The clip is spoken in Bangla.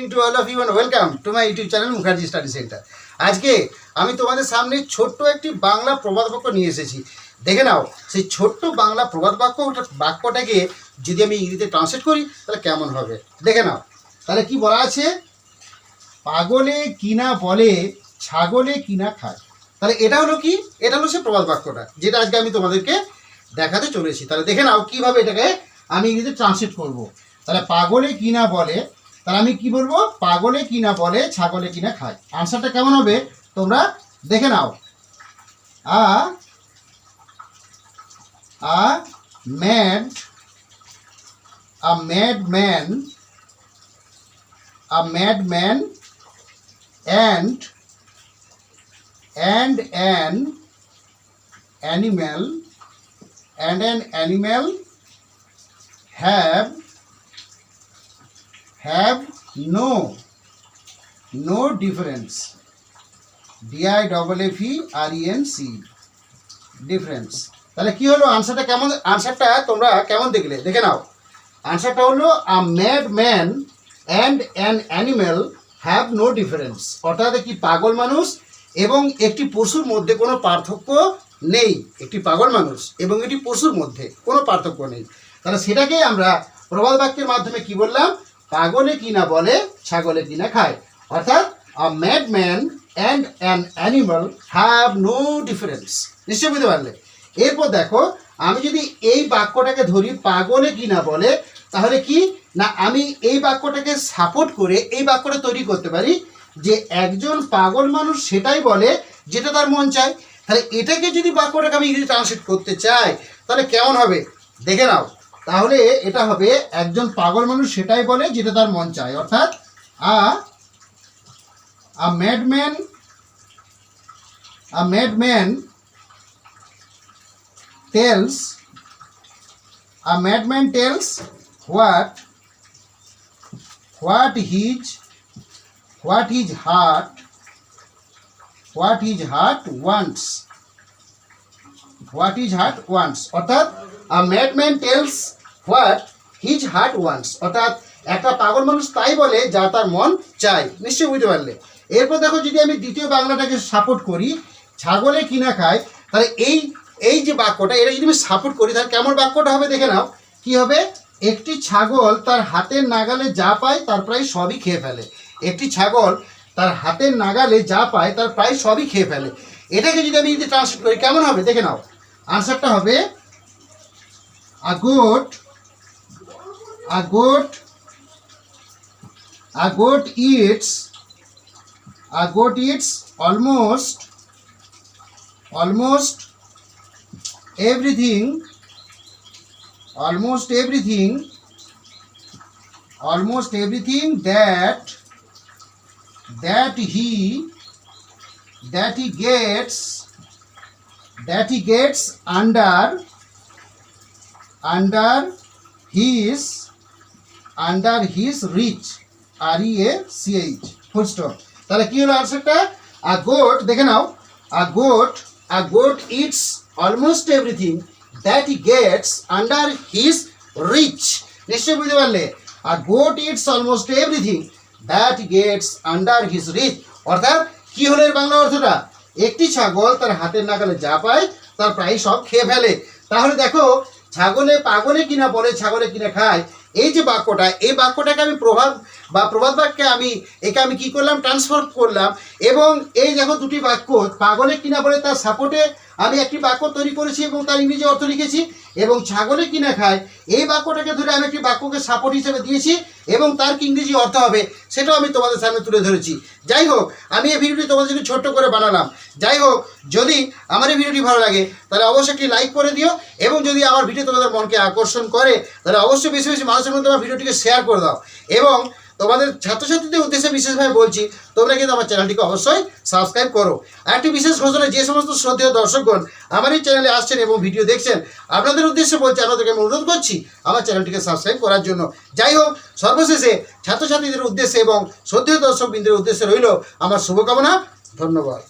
Evening to all of you and welcome to my YouTube channel Mukherjee study centre আজকে আমি তোমাদের সামনে ছোট্ট একটি বাংলা প্রবাদ বাক্য নিয়ে এসেছি। দেখে নাও, সেই ছোট্ট বাংলা প্রবাদ বাক্য বাক্যটাকে যদি আমি ইংরেজিতে ট্রান্সলেট করি, তাহলে কেমন হবে? দেখে নাও। তাহলে কি বলা আছে? পাগলে কিনা বলে, ছাগলে কিনা খায়। তাহলে এটা হলো কি? এটা হলো সে প্রবাদ বাক্যটা, যেটা আজকে আমি তোমাদেরকে দেখাতে চলেছি। তাহলে দেখে নাও কীভাবে এটাকে আমি ইংরেজিতে ট্রান্সলেট করব। তাহলে পাগলে কিনা বলে তাহলে আমি কি বলব? পাগলে কিনা বলে, ছাগলে কিনা খায়। আনসারটা কেমন হবে? তোমরা দেখে নাও। A a mad a mad man a madman and and an animal and an animal have have no no difference. D i double f e r e n c difference তাহলে কি হলো? আনসারটা কেমন আনসারটা তোমরা কেমন দেখলে? দেখে নাও। আনসারটা হলো a mad man and an animal have no difference অর্থাৎ একটি পাগল মানুষ এবং একটি পশুর মধ্যে কোনো পার্থক্য নেই। একটি পাগল মানুষ এবং একটি পশুর মধ্যে কোনো পার্থক্য নেই। তাহলে সেটাকে আমরা প্রবাদ বাক্যের মাধ্যমে কি বললাম? পাগলে কিনা বলে, ছাগলে কিনা খায়। অর্থাৎ a mad man and an animal have no difference নিশ্চয়ই বুঝতে পারলে? এরপর দেখো, আমি যদি এই বাক্যটাকে ধরি পাগলে কিনা বলে, তাহলে কি? না, আমি এই বাক্যটাকে সাপোর্ট করে এই বাক্যটা তৈরি করতে পারি যে একজন পাগল মানুষ সেটাই বলে যেটা তার মন চায়। তাহলে এটাকে যদি বাক্যটাকে আমি ইংরেজি ট্রান্সলেট করতে চাই, তাহলে কেমন হবে? দেখে নাও। তাহলে এটা হবে একজন পাগল মানুষ সেটাই বলে যেটা তার মন চায়। অর্থাৎ madman a madman tells a madman tells what what his what is heart what is heart wants what is heart wants অর্থাৎ a madman tells what his heart wants, অর্থাৎ একটা পাগল মানুষ তাই বলে যা তার মন চায়। নিশ্চয়ই বুঝতে পারলে। এরপর দেখো যদি আমি দ্বিতীয় বাংলাটাকে সাপোর্ট করি, ছাগলে কিনা খায়, তাহলে এই এই যে বাক্যটা, এটা যদি আমি সাপোর্ট করি, তাহলে কেমন বাক্যটা হবে দেখে নাও। কি হবে? একটি ছাগল তার হাতের নাগালে যা পায়, তার প্রায় সবই খেয়ে ফেলে। একটি ছাগল তার হাতের নাগালে যা পায়, তার প্রায় সবই খেয়ে ফেলে। এটাকে যদি আমি যদি ট্রান্সলেট করি, কেমন হবে? দেখে নাও। আনসারটা হবে a goat a goat a goat it's a goat it's almost almost everything almost everything almost everything that that he that he gets that he gets under under his under his reach R E A C H stop তাহলে কি হলো আনসারটা আ গোট দেখে নাও a goat a goat it's almost everything that he gets under his reach নিশ্চয়ই বুঝতে পারলে? আর goat it's almost everything that gets under his reach অর্থাৎ, কি হলো এর বাংলা অর্থটা? একটি ছাগল তার হাতের নাগালে যা পায়, তার প্রায় সব খেয়ে ফেলে। তাহলে দেখো, ছাগলে পাগলে কিনা বলে, ছাগলে কিনা খায় এই যে বাক্যটা, এই বাক্যটাকে আমি প্রভাব বা প্রবাদ বাক্যে আমি, একে আমি কি করলাম? ট্রান্সফার করলাম। এবং এই দেখো দুটি বাক্য, পাগলে কিনা বলে তার সাপোর্টে আমি একটি বাক্য তৈরি করেছি এবং তার ইংরেজি অর্থ লিখেছি এবং ছাগলে কিনা খায়, এই বাক্যটাকে ধরে আমি একটি বাক্যকে সাপোর্ট হিসেবে দিয়েছি এবং তার কি ইংরেজি অর্থ হবে সেটাও আমি তোমাদের সামনে তুলে ধরেছি। যাই হোক, আমি এই ভিডিওটি তোমাদের জন্য ছোট্ট করে বানালাম। যাই হোক, যদি আমার এই ভিডিওটি ভালো লাগে, তাহলে অবশ্যই একটি লাইক করে দিও এবং যদি আমার ভিডিও তোমাদের মনকে আকর্ষণ করে, তাহলে অবশ্যই বেশি বেশি মানুষের মধ্যে আমার ভিডিওটিকে শেয়ার করে দাও এবং তোমাদের ছাত্রছাত্রীদের উদ্দেশ্যে বিশেষভাবে বলছি, তোমরা কিন্তু আমার চ্যানেলটিকে অবশ্যই সাবস্ক্রাইব করো। আর একটি বিশেষ ঘোষণা, যে সমস্ত শ্রদ্ধেয় দর্শকগণ আমার এই চ্যানেলে আসছেন এবং ভিডিও দেখছেন, আপনাদের উদ্দেশ্যে বলছি আপনাদেরকে আমি অনুরোধ করছি আমার চ্যানেলটিকে সাবস্ক্রাইব করার জন্য। যাই হোক, সর্বশেষে ছাত্রছাত্রীদের উদ্দেশ্যে এবং শ্রদ্ধেয় দর্শকবৃন্দের উদ্দেশ্যে রইল আমার শুভকামনা, ধন্যবাদ।